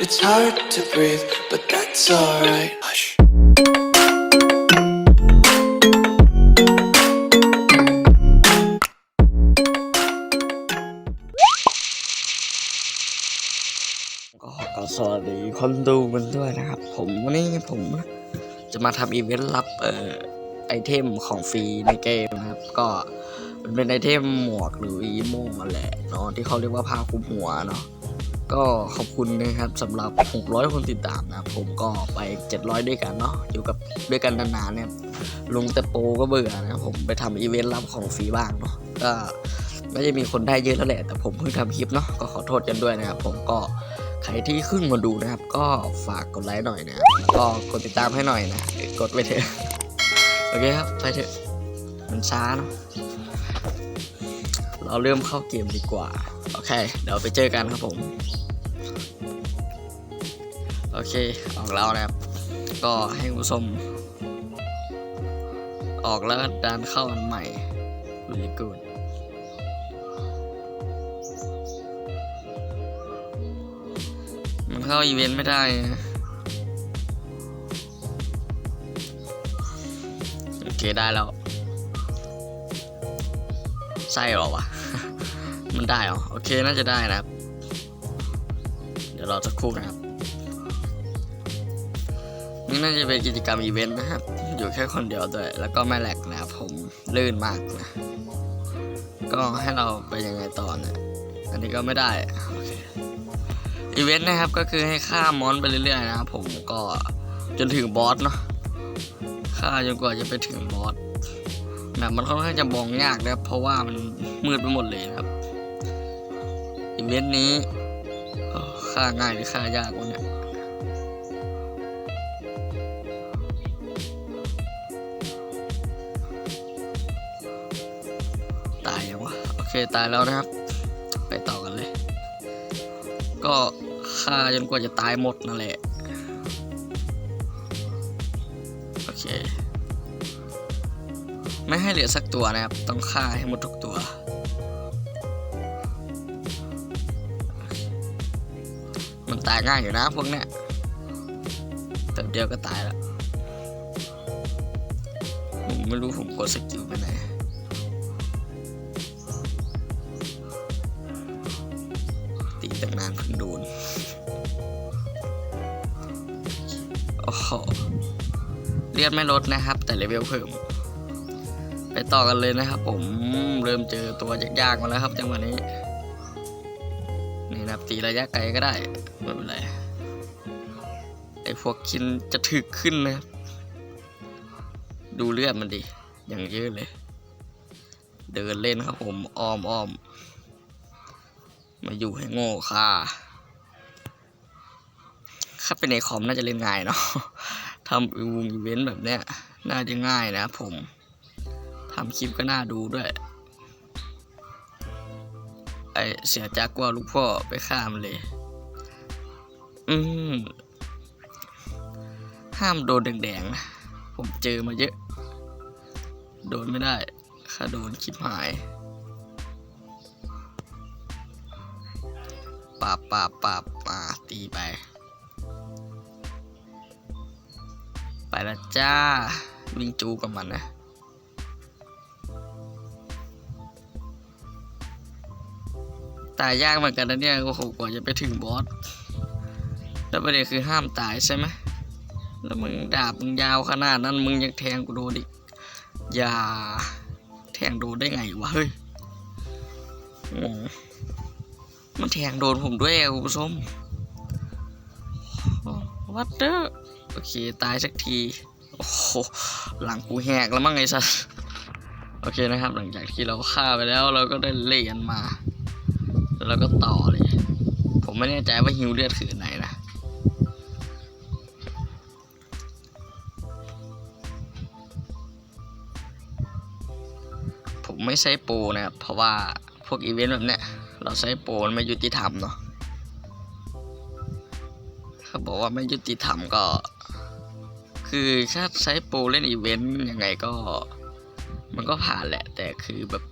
It's hard to breathe, but that's alright. Hush. ก็ขอสวัสดีคนดูกันด้วยนะครับ ผมวันนี้ผมจะมาทำอีเวนต์รับเอ่อไอเทมของฟรีในเกมนะครับ ก็มันเป็นไอเทมหมวกหรืออีโมมาแหละเนาะที่เขาเรียกว่าผ้าคลุมหัวเนาะ ก็ขอบคุณนะครับสำหรับ 600 คนติดตามนะครับผมก็ไป 700 ด้วยกันเนาะอยู่กับด้วยกันนานๆเนี่ยลุงแต่โปก็เบื่อนะผมไปทำอีเวนต์รับของฟรีบ้างเนาะก็ไม่ได้มีคนได้เยอะแล้วแหละ แต่ผมเพิ่งทำคลิปเนาะก็ขอโทษกันด้วยนะครับผมก็ใครที่ขึ้นมาดูนะครับ ก็ฝากกดไลค์หน่อยนะแล้วก็กดติดตามให้หน่อยนะกดไปเถอะโอเคครับไปเถอะมันช้าเนอะ เราเริ่มเข้าเกมดีกว่า โอเค เดี๋ยวไปเจอกันครับผม โอเค ออกแล้วนะครับ ก็ให้คุณผู้ชมออกแล้วก็ดันเข้าอันใหม่ really good มันเข้าอีเวนต์ไม่ได้โอเคได้แล้วใช่หรอวะ มันได้เหรอโอเคน่าจะได้นะครับ เดี๋ยวเราจะครู่นะครับนี่น่าจะเป็นกิจกรรมอีเวนต์นะครับ อยู่แค่คนเดียวด้วย แล้วก็ไม่แหลกนะครับผมลื่นมากนะ ก็ให้เราไปยังไงต่อเนี่ยอันนี้ก็ไม่ได้โอเคอีเวนต์นะครับก็คือให้ฆ่ามอนไปเรื่อยๆนะครับผมก็จนถึงบอสเนาะฆ่าจนกว่าจะไปถึงบอสแบบมันค่อนข้างจะมองยากนะเพราะว่ามันมืดไปหมดเลยนะครับ เวนนี้เอ่าง่ายหรือฆ่ายากวะเนี่ยตายยังวะโอเคตายแล้วนะครับ ไปต่อกันเลย ก็ฆ่าจนกว่าจะตายหมดนั่นแหละ โอเค ไม่ให้เหลือสักตัวนะครับ ต้องฆ่าให้หมดทุกตัว ตายง่ายอยู่นะพวกเนี้ยแต่เดียวก็ตายล้วผมไม่รู้ผมกดสกิลไปไหนตีตั้งนานเพิ่งโดนโอ้โหเลือดไม่ลดนะครับ แต่เลเวลเพิ่ม ไปต่อกันเลยนะครับ ผมเริ่มเจอตัวยากๆมาแล้วครับจังหวะนี้ ตีระยะไกลก็ได้ไม่เป็นไรไอ้พวกคินจะถึกขึ้นนะครับ ดูเลือดมันดิ อย่างเยอะเลย เดินเล่นครับผมอ้อมอ้อม มาอยู่ให้โง่ค่ะถ้าเป็นในคอมน่าจะเล่นง่ายเนาะทำอีวงอีเวนต์แบบเนี้ย น่าจะง่ายนะผมทำคลิปก็น่าดูด้วย ไอเสียจักว่าลูกพ่อไปฆ่ามเลย อืมห้ามโดนแดงๆนะผมเจอมาเยอะ โดนไม่ได้ถ้าโดนคลิปหายปาบปาบปาบมาตีไป ไปล้วจ้า วิ่งจูกับมันนะ ตายยากเหมือนกันนะเนี่ยโอ้โหกว่าจะไปถึงบอสแล้วประเด็นคือห้ามตายใช่ไหมแล้วมึงดาบมึงยาวขนาดนั้นมึงยังแทงกูโดนอีกอย่าแทงโดนได้ไงวะเฮ้ยงงมันแทงโดนผมด้วยคุณผู้ชมวัดเดอร์โอเค ตายสักทีโอ้โหหลังกูแหกแล้วมั้งไอ้สัสโอเคนะครับ หลังจากที่เราฆ่าไปแล้วเราก็ได้เล่นมา แล้วเราก็ต่อเลย ผมไม่แน่ใจว่าฮิวเลือดคือนไหนนะผมไม่ใช้โปรนะครับ เพราะว่าพวกอีเวนต์แบบเนี้ยเราใช้โปรไม่ยุติธรรมเนาะเขาบอกว่าไม่ยุติธรรมก็ คือถ้าใช้โปรเล่นอีเวนต์ยังไงก็ มันก็ผ่านแหละ แต่คือแบบ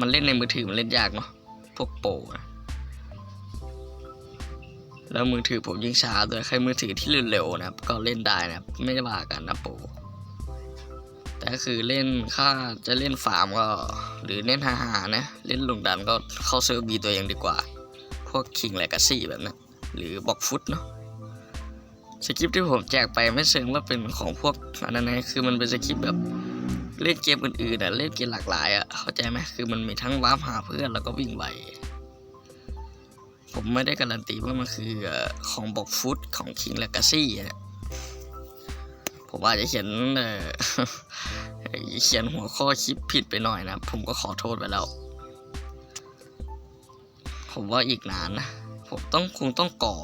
มันเล่นในมือถือมันเล่นยากเนาะ พวกโปรแล้วมือถือผมยิ่งช้าด้วยใครมือถือที่เร็วๆนะครับ ก็เล่นได้นะครับ ไม่ได้ว่ากันนะโปรแต่คือเล่นค่าจะเล่นฟาร์มก็ หรือเล่นหาหานะ เล่นลงดันก็เข้าเซิร์ฟบีตัวเองดีกว่า พวกคิงแลกาซี่แบบนั้นหรือบอกฟุตเนาะสคริปที่ผมแจกไปไม่เชิงว่าเป็นของพวกอันนั้นนะคือมันเป็นสคริปแบบ เล่นเกมอื่นๆอะเล่นเกมหลากหลายอะเข้าใจไหมคือมันมีทั้งวาร์ปหาเพื่อนแล้วก็วิ่งไวผมไม่ได้การันตีว่ามันคือของบอกฟุตของ King Legacy เนี่ยผมอาจจะเขียนเอ่อเขียนหัวข้อคลิปผิดไปหน่อยนะ ผมก็ขอโทษไปแล้ว ผมว่าอีกนานนะ ผมต้องคงต้องก่อ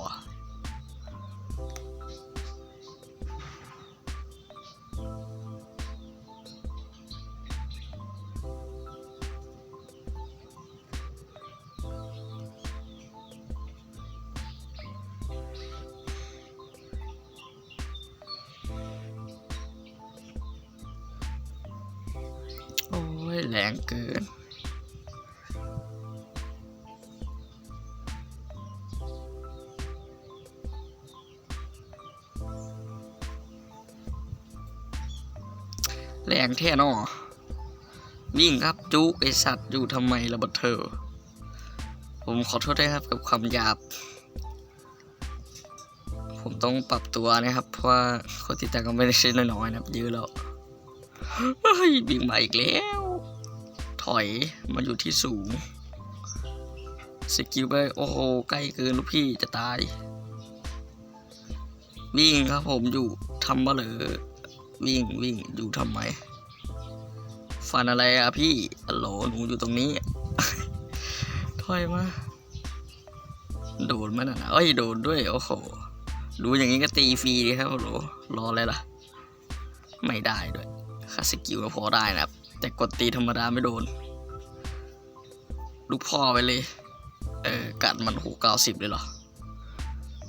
ยแรงเกิน แรงแท่นอวิ่งครับจุไอสัตว์อยู่ทำไมระเบิดเธอ ผมขอโทษด้วยครับกับความหยาบ ผมต้องปรับตัวนะครับ เพราะว่าคนติดตามก็ไม่ได้ใช่น้อยๆนะครับเยอะแล้วเฮ้ยวิ่งมาอีกแล้ว อยมาอยู่ที่สูง สกิลไปโอ้โห ใกล้เกินลูกพี่จะตาย วิ่งครับผมอยู่ทำมาเลยวิ่งวิ่งอยู่ทำไม ฟันอะไรอะพี่ฮัลโหลหนูอยู่ตรงนี้ ถอยมา โดนมันอะนะเอ้ยโดนด้วย โอ้โห ดูอย่างนี้ก็ตีฟรีดีครับโหลรออะไรล่ะ ไม่ได้ด้วยคาสกิลก็พอได้นะครับ แต่กดตีธรรมดาไม่โดน ลูกพ่อไปเลย เออ กัดมันหูเก้าสิบเลยเหรอ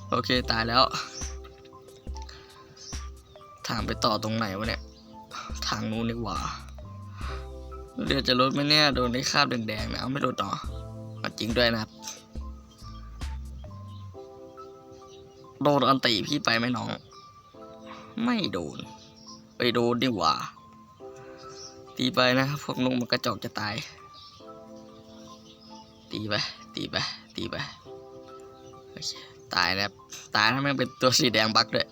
โอเคตายแล้ว ทางไปต่อตรงไหนวะเนี่ย ทางนู้นดีกว่าเรือจะลดไหมเนี่ย โดนได้คาบแดงๆนะเอาไม่โดนต่อจริงด้วยนะครับโดนอันตีพี่ไปไหมน้อง ไม่โดน ไปโดนดีกว่า ตีไปนะพวกนกมันกระจอกจะตาย ตีไป ตีไป ตีไป ตายนะครับ ตายถ้าแม่งเป็นตัวสีแดงบักด้วย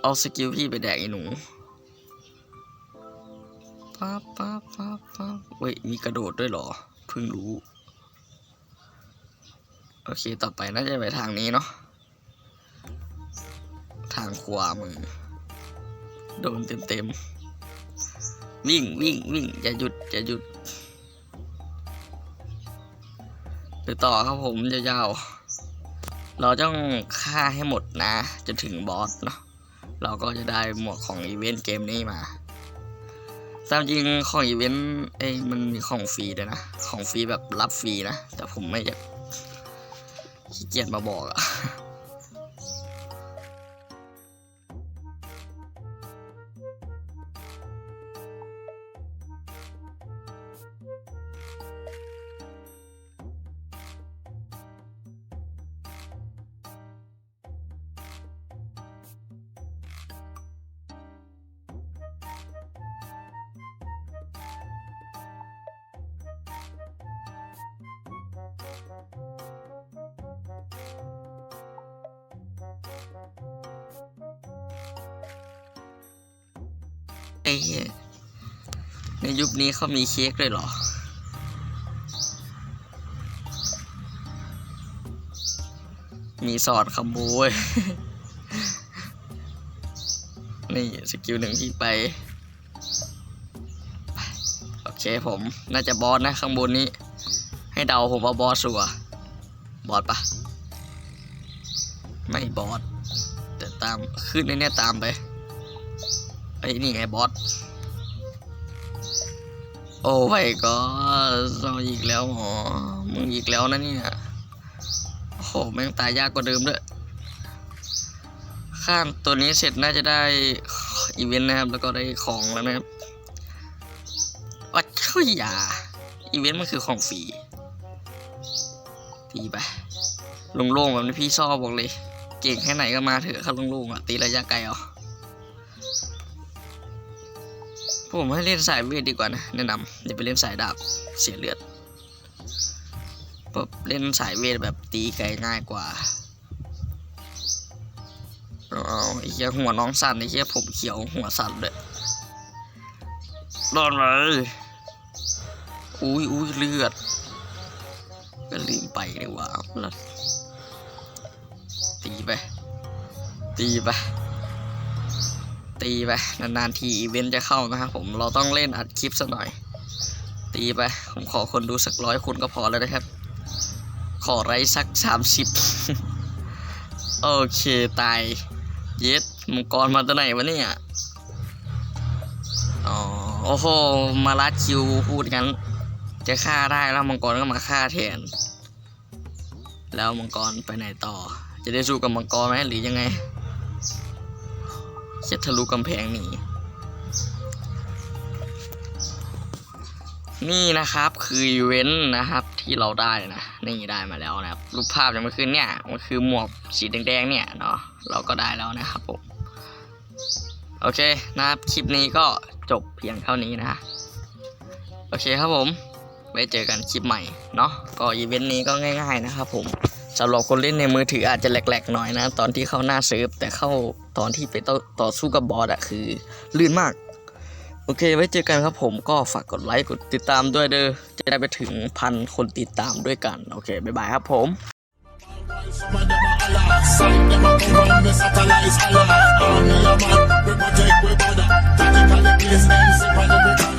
เอาสกิลพี่ไปแดกไอ้หนูป๊าป๊าป๊าป๊าเว้ย มีกระโดดด้วยเหรอ เพิ่งรู้ โอเค ต่อไปน่าจะไปทางนี้เนาะ ทางขวามือ โดนเต็มเต็มๆวิ่งวิ่งวิ่งอย่าหยุดอย่าหยุดไปต่อครับผมยาวๆเราต้องฆ่าให้หมดนะ จะถึงบอสเนาะเราก็จะได้หมวกของอีเวนต์เกมนี้มาตามจริงของอีเวนต์เอ้มันมีของฟรีด้วยนะ ของฟรีแบบรับฟรีนะ แต่ผมไม่อยากขี้เกียจมาบอกอะ ไอ้เหี้ยในยุคนี้เขามีเค้กด้วยเหรอ มีสอดคำโบยนี่สกิลหนึ่งที่ไป โอเคผม น่าจะบอสนะข้างบนนี้ ให้เดาผมว่าบอสสัวบอสปะไม่บอสแต่ตามขึ้นในเนี้ตามไป ไอ้นี่ไงบอส โอ้ยก็เราอีกแล้วหรอมึงอีกแล้วนะเนี่ย โอ้โหแม่งตายยากกว่าเดิมด้วยข้ามตัวนี้เสร็จน่าจะได้อีเวนต์นะครับ แล้วก็ได้ของแล้วนะครับวัดเฮ้ยอย่าอีเวนต์มันคือของฟรีตีไปโล่งๆแบบนี้พี่ชอบบอกเลย เก่งแค่ไหนก็มาเถอะครับโล่งๆอะตีระยะไกลเอา ผมให้เล่นสายเวทดีกว่านะแนะนำอย่าไปเล่นสายดาบเสียเลือดแบบเล่นสายเวทแบบตีไกลง่ายกว่าเอาไอ้เหี้ยหัวน้องสั่นไอ้เหี้ยผมเขียวหัวสั่นเลยโดนเลยอุ้ยอุ้ยเลือดก็ลืมไปดีกว่าตีไปตีไป ตีไปนานๆทีอีเวนต์จะเข้านะครับผมเราต้องเล่นอัดคลิปสักหน่อย ตีไป ผมขอคนดูสักร้อยคนก็พอแล้วนะครับ ขอไรสักสามสิบโอเคตาย เย็ดมังกรมาตัวไหนวะเนี่ยอ๋อโอ้โหมาลัดคิวพูดงั้นจะฆ่าได้แล้วมังกรก็มาฆ่าแทน แล้วมังกรไปไหนต่อ จะได้สู้กับมังกรไหมหรือยังไง เช็ดทะลุกำแพงหนีนี่นะครับคืออีเวนต์นะครับที่เราได้นะนี่ได้มาแล้วนะครับรูปภาพอย่างเมื่อคืนเนี่ยมันคือหมวกสีแดงๆเนี่ยเนาะเราก็ได้แล้วนะครับผมโอเคนะครับคลิปนี้ก็จบเพียงเท่านี้นะโอเคครับผมไว้เจอกันคลิปใหม่เนาะก็อีเวนต์นี้ก็ง่าย ๆนะครับผม สำหรับคนเล่นในมือถืออาจจะแหลกๆหน่อยนะ ตอนที่เข้าหน้าเซิร์ฟแต่เข้าตอนที่ไปต่อตอสู้กับบอสอะคือ ลื่นมาก โอเค ไว้เจอกันครับผมก็ฝากกดไลค์กดติดตามด้วยเด้อจะได้ไปถึงพันคนติดตามด้วยกัน โอเค บ๊ายบายครับผม Some of them a Allah, some them a come from the satellites Allah. Army a man, we protect we border. Tactically place them, zip on the